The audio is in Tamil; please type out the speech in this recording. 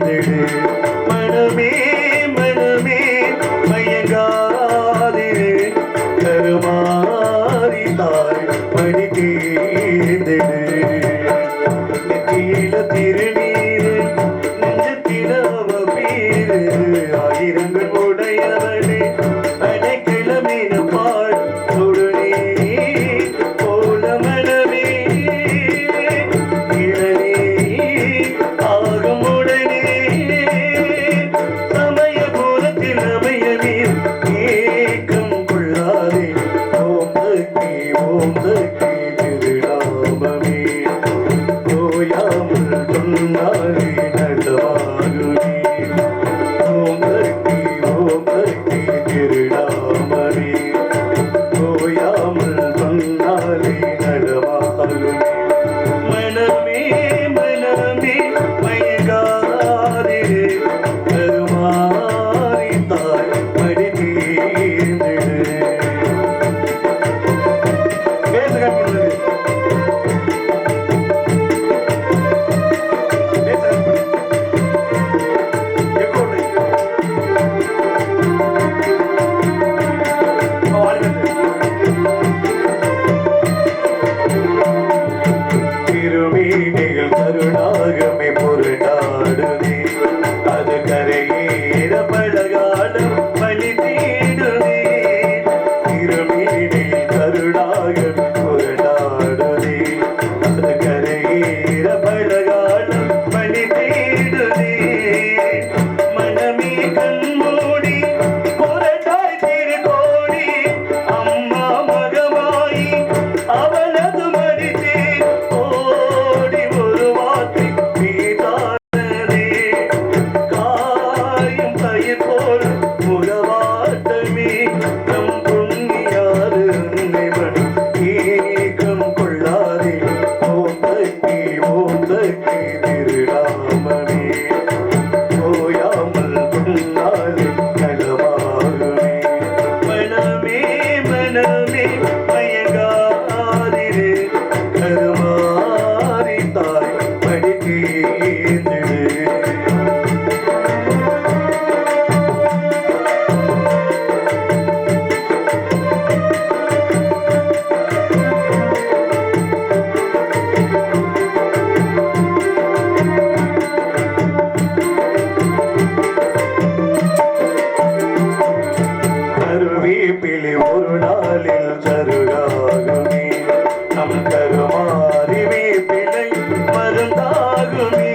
மறைந்தது மனமே வெளி ஒரு நாளில் கருடாகுமே நம் கருமாறி பிழை மருந்தாகுமே.